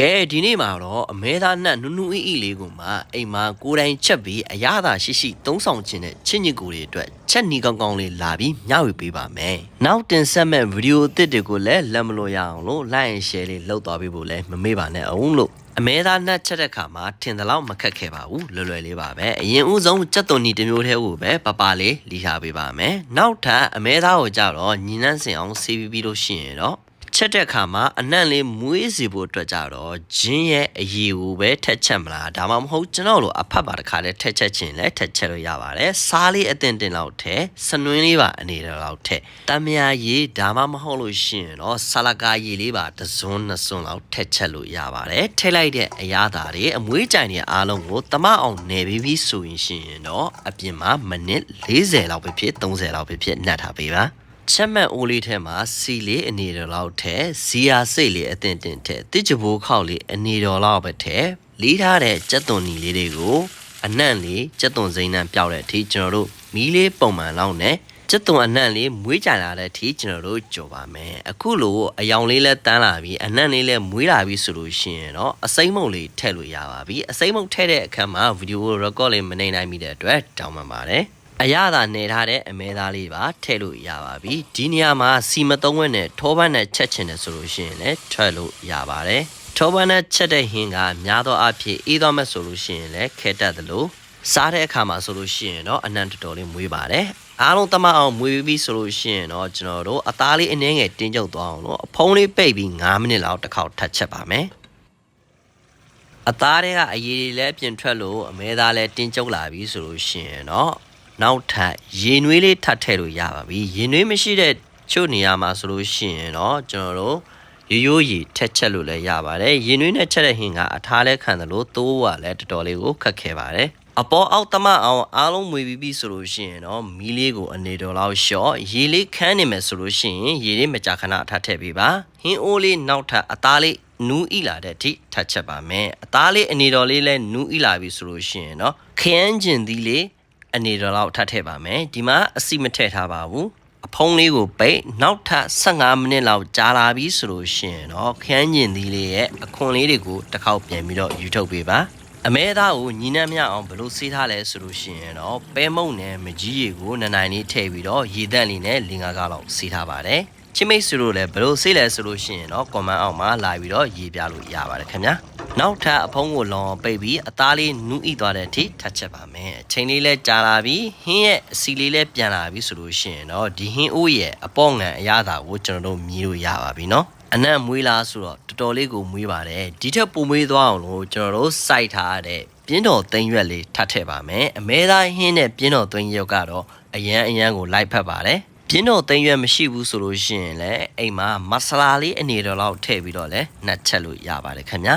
ကဲဒီနေ့မှာတော့အမဲသားနတ်နုနုအီအီလေးကိုမှအိမ်မှာကိုယ်တိုင်ချက်ပြီးအရသာရှိရှိသုံးဆောင်ခြင်းနဲ့ချစ်ညစ်ကိုတွေအတွက်ချက်နီကောင်းကောင်းလေးလာပြီးမျှဝေပေးပါမယ်။နောက်တင်ဆက်မဲ့ဗီဒီယိုအသစ်တွေကိုလည်းလက်မလို့ရအောင်လို့ like and share လေးလုပ်သွားပေးဖို့လည်းမမေ့ပါနဲ့အောင်လို့အမဲသားနတ်ချက်တဲ့ခါမှာထင်တယ်လို့မခက်ခဲပါဘူးလွယ်လွယ်လေးပါပဲအရင်ဦးဆုံးကြက်သွန်နီတစ်မျိုးတည်းကိုပဲပပလေးလီထားပေးပါမယ်နောက်ထပ်အမဲသားကိုကြတော့ညီနှန်းစင်အောင်ဆေးပြီးပြီးလို့ရှိရင်တော့ ချက်တဲ့အခါမှာအနံ့လေးမွေးစီဖို့အတွက်ကြတော့ဂျင်းရဲ့အရည်ကိုပဲထက်ချက်မလားဒါမှမဟုတ်ကျွန်တော်လိုအဖက်ပါတစ်ခါလဲထက်ချက်ခြင်းလဲထက်ချက်လို့ရပါတယ်စားလေးအတင်တင်လောက်ထဲစနွင်းလေးပါအနေနဲ့လောက်ထဲတမယာရည်ဒါမှမဟုတ်လို့ရှိရင်တော့ဆလကာရည်လေးပါတစ်စွန်းနှစ်စွန်းလောက်ထက်ချက်လို့ရပါတယ်ထည့်လိုက်တဲ့အရာသာတွေအမွေးကြိုင်တွေအားလုံးကိုတမအောင်နယ်ပြီးပြီးဆိုရင်ရှင်တော့အပြင်မှာမိနစ်40လောက်ပဲဖြစ်30လောက်ပဲဖြစ်နှက်ထားပေးပါ ချက်မှတ်အိုးလေးထဲမှာစီလေးအနေတော်လောက်ထဲဇီယာစိတ်လေးအတင်တင်ထဲတစ်ကြဘိုးခောက်လေးအနေတော်လောက်ပဲထဲလီးထားတဲ့ကြက်သွန်နီလေးတွေကိုအနံ့လေးကြက်သွန်စိမ်းနှံပျောက်တဲ့အထိကျွန်တော်တို့မီးလေးပုံမှန်လောက်နဲ့ကျက်သွန်အနံ့လေးမွေးကြလာတဲ့အထိကျွန်တော်တို့ကြော်ပါမယ်အခုလိုအယောင်လေးလဲတန်းလာပြီးအနံ့လေးလဲမွေးလာပြီးဆိုလို့ရှိရင်တော့အစိမ့်မုတ်လေးထည့်လို့ရပါပြီအစိမ့်မုတ်ထည့်တဲ့အခါမှာဗီဒီယို record လေးမနေနိုင်မိတဲ့အတွက်တောင်းပန်ပါတယ် အရသာနေထားတဲ့အမဲသားလေးပါထည့်လို့ရပါပြီဒီနေရာမှာစီမသုံးဝက်နဲ့ထောပန်းနဲ့ချက်ချင်တယ်ဆိုလို့ရှိရင်လည်းထွက်လို့ရပါတယ်ထောပန်းနဲ့ချက်တဲ့ဟင်းကများသောအားဖြင့်အေးသွားမဲ့ဆိုလို့ရှိရင်လည်းခဲတတ်သလိုစားတဲ့အခါမှာဆိုလို့ရှိရင်တော့အနံ့တော်တော်လေးမွေးပါတယ်အားလုံးတမအောင်မွေးပြီးဆိုလို့ရှိရင်တော့ကျွန်တော်တို့အသားလေးအနှဲငယ်တင်းကျုပ်သွားအောင်လို့အဖုံးလေးပိတ်ပြီး9မိနစ်လောက်တစ်ခေါက်ထပ်ချက်ပါမယ်အသားတွေကအရည်တွေလည်းပြင်ထွက်လို့အမဲသားလည်းတင်းကျုပ်လာပြီဆိုလို့ရှိရင်တော့ နောက်ထပ်ရေနွေးလေးထပ်ထည့်လို့ရပါပြီရေနွေးမရှိတဲ့ချို့နေရာမှာဆိုလို့ရှိရင်တော့ကျွန်တော်တို့ရိုးရိုးရေထက်ချက်လို့လည်းရပါတယ်ရေနွေးနဲ့ချက်တဲ့ဟင်းကအထားလဲခံတယ်လို့တိုးကလည်းတော်တော်လေးကိုခက်ခဲပါတယ်အပေါ်အောက်တမအောင်အားလုံးမွေပြီးပြီဆိုလို့ရှိရင်တော့မီးလေးကိုအနေတော်လောက်လျှော့ရေလေးခန်းနေမယ်ဆိုလို့ရှိရင်ရေလေးမကြာခဏအထပ်ထည့်ပေးပါဟင်းအိုးလေးနောက်ထပ်အသားလေးနူးဣလာတဲ့အထိထပ်ချက်ပါမယ်အသားလေးအနေတော်လေးလဲနူးဣလာပြီဆိုလို့ရှိရင်တော့ခရမ်းကျင်သီးလေး အနေတော်လောက်ထပ်ထည့်ပါမယ်ဒီမှာအစီမထည့်ထားပါဘူးအဖုံးလေးကိုပိတ်နောက်ထပ်15မိနစ်လောက်ကြာလာပြီဆိုလို့ရှိရင်တော့ခရမ်းကျင်သီးလေးရဲ့အခွန်လေးတွေကိုတစ်ခေါက်ပြန်ပြီးတော့ယူထုတ်ပေးပါအမဲသားကိုညီနှံ့မြအောင်ဘယ်လိုဆေးထားလဲဆိုလို့ရှိရင်တော့ပဲမုံနဲ့မကြီးရီကိုနှစ်နိုင်လေးထည့်ပြီးတော့ရေတန့်လေးနဲ့လင်္ကာကလောက်ဆေးထားပါတယ်ချစ်မိတ်ဆွေတို့လည်းဘယ်လိုဆေးလဲဆိုလို့ရှိရင်တော့ comment အောက်မှာလာပြီးတော့ရေးပြလို့ရပါတယ်ခင်ဗျာ နောက်ထပ်အဖုံးကိုလောင်ပိတ်ပြီးအသားလေးနူးဣသွားတဲ့အထိထပ်ချက်ပါမယ်အချိန်လေးလဲကြာလာပြီးဟင်းရဲ့အစီလေးလဲပြန်လာပြီဆိုလို့ရှိရင်တော့ဒီဟင်းအိုးရဲ့အပေါ်ငံအရသာကိုကျွန်တော်တို့မြည်လို့ရပါပြီနော်အနံ့မွေးလားဆိုတော့တော်တော်လေးကိုမွေးပါတယ်ဒီထက်ပိုမွေးသွားအောင်လို့ကျွန်တော်တို့စိုက်ထားတဲ့ပြင်းတော်သိမ်းရွက်လေးထပ်ထည့်ပါမယ်အမဲသားဟင်းနဲ့ပြင်းတော်သိမ်းရွက်ကတော့အရန်အရန်ကိုလိုက်ဖက်ပါတယ်ပြင်းတော်သိမ်းရွက်မရှိဘူးဆိုလို့ရှိရင်လည်းအိမ်မှာမဆလာလေးအနေတော်လောက်ထည့်ပြီးတော့လည်းနှက်ချက်လို့ရပါတယ်ခင်ဗျာ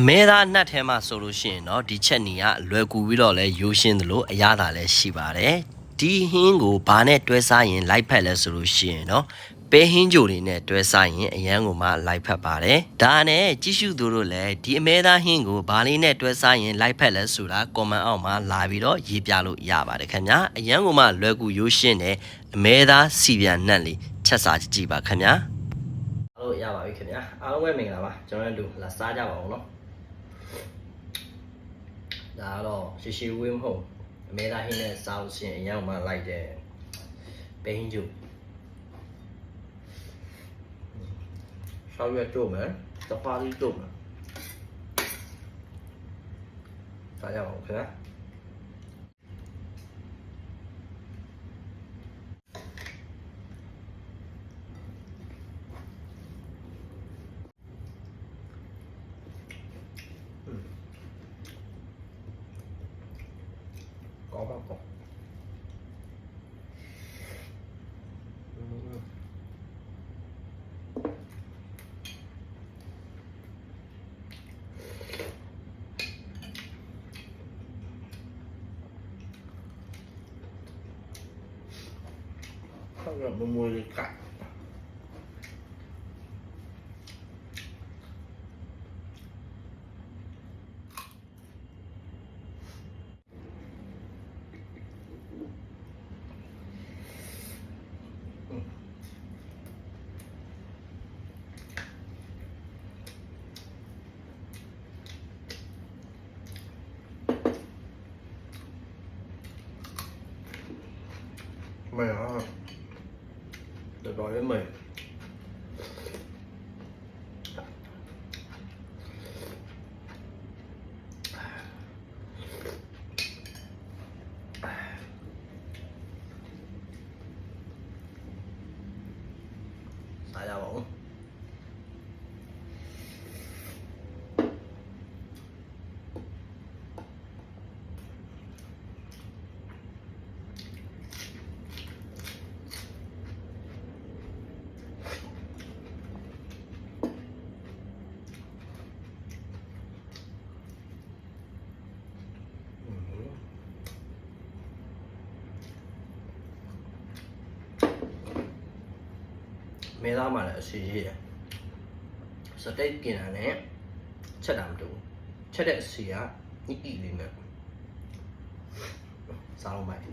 အမဲသားနှက်ထဲမှာဆိုလို့ရှိရင်တော့ဒီချက်နီကလွယ်ကူပြီးတော့လဲရိုးရှင်းသလိုအရသာလည်းရှိပါတယ်ဒီဟင်းကိုဘာနဲ့တွဲစားရင်လိုက်ဖက်လဲဆိုလို့ရှိရင်တော့ပဲဟင်းကြိုတွေနဲ့တွဲစားရင်အရန်ကိုမှလိုက်ဖက်ပါတယ်ဒါနဲ့ကြည့်ရှုသူတို့လည်းဒီအမဲသားဟင်းကိုဘာလေးနဲ့တွဲစားရင်လိုက်ဖက်လဲဆိုတာကွန်မန့်အောက်မှာလာပြီးတော့ရေးပြလို့ရပါတယ်ခင်ဗျာအရန်ကိုမှလွယ်ကူရိုးရှင်းတဲ့အမဲသားစီပြန်နှက်လေးချက်စားကြည့်ပါခင်ဗျာအားလုံးရပါပြီခင်ဗျာအားလုံးပဲမင်္ဂလာပါကျွန်တော်တို့လာစားကြပါအောင်နော် ဒါကတော့ရှည်ရှည်ဝင်းမဟုတ်အမေသားဟင်းနဲ့စားလို့ရှိရင်အရင်မှလိုက်တဲ့ပဲဟင်းကျုပ်ရှောက်ရွက်တို့မယ်တပါးလေးတို့မယ်စားကြပါဦးခင်ဗျာကောင်းပါကောင်း ဆောက်ရမမွေးလေးကတ် မယ်ဟာ တော်တော်လေးမယ်စား ရပါဦးမဲသားမှလည်းအစီရေးတယ်စတိတ်กินတာနဲ့ချက်တာမတူဘူးချက်တဲ့အစီကဤဤလေးနဲ့စားလို့မိုက်အ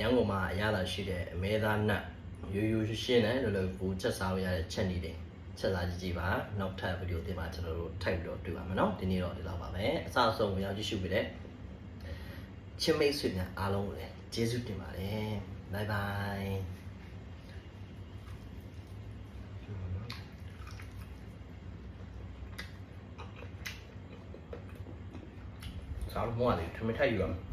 ရန်ကုန်မှာအရသာရှိတဲ့အမဲသားနတ်ရိုးရိုးရှင်းတယ်လို့လို့ကိုချက်စားလို့ရတဲ့ချက်နေတယ်ချက်စားကြည့်ကြည့်ပါနောက်ထပ်ဗီဒီယိုတွေမှာကျွန်တော်တို့ထိုက်ပြီးတော့တွေ့ပါမယ်နော်ဒီနေ့တော့ဒီလောက်ပါပဲအစအဆုံးဝင်ရောက်ကြည့်ရှုပေးတဲ့ချင်းမိတ်ဆွေများအားလုံးကိုလည်းကျေးဇူးတင်ပါတယ်ဘိုင်ဘိုင်စားလို့မွားတယ်ထမင်းထိုက်ယူရမယ်